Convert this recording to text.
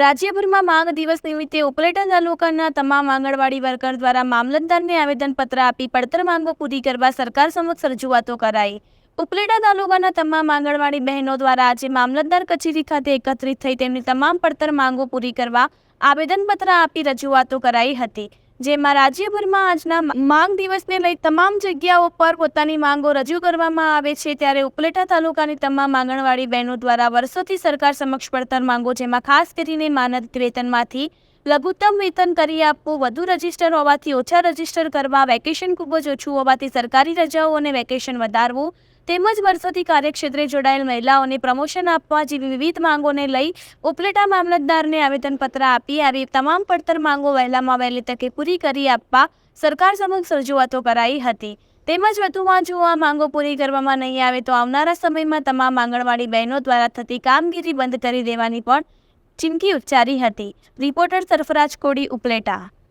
રાજ્યભરમાં માંગ દિવસ નિમિત્તે ઉપલેટા તાલુકાના તમામ આંગણવાડી વર્કર દ્વારા મામલતદારને આવેદનપત્ર આપી પડતર માંગો પૂરી કરવા સરકાર સમક્ષ રજૂઆતો કરાઈ. ઉપલેટા તાલુકાના તમામ આંગણવાડી બહેનો દ્વારા આજે મામલતદાર કચેરી ખાતે એકત્રિત થઈ તેમની તમામ પડતર માંગો પૂરી કરવા આવેદનપત્ર આપી રજૂઆતો કરાઈ હતી. જેમાં રાજ્યભરમાં આજના માંગ દિવસને લઈ તમામ જગ્યાઓ પર પોતાની માંગો રજૂ કરવામાં આવે છે. ત્યારે ઉપલેટા તાલુકાની તમામ આંગણવાડી બહેનો દ્વારા વર્ષોથી સરકાર સમક્ષ પડતર માંગો, જેમાં ખાસ કરીને માનદ વેતનમાંથી લઘુત્તમ વેતન કરી આપવું, વધુ રજિસ્ટર હોવાથી ઓછા રજિસ્ટર કરવા, વેકેશન ખૂબ જ ઓછું હોવાથી સરકારી રજાઓ અને વેકેશન વધારવું તેમજ વર્ષોથી કાર્યક્ષેત્રે જોડાયેલ મહિલાઓને પ્રમોશન આપવા જેવી વિવિધ માંગોને લઈ ઉપલેટા મામલતદારને આવેદનપત્ર આપી આવી તમામ પડતર માંગો વહેલામાં વહેલી તકે પૂરી કરી આપવા સરકાર સમક્ષ રજૂઆતો કરાઈ હતી. તેમજ વધુમાં જો આ માંગો પૂરી કરવામાં નહીં આવે તો આવનારા સમયમાં તમામ આંગણવાડી બહેનો દ્વારા થતી કામગીરી બંધ કરી દેવાની પણ ચીમકી ઉચ્ચારી હતી. રિપોર્ટર સરફરાજ કોડી ઉપલેટા.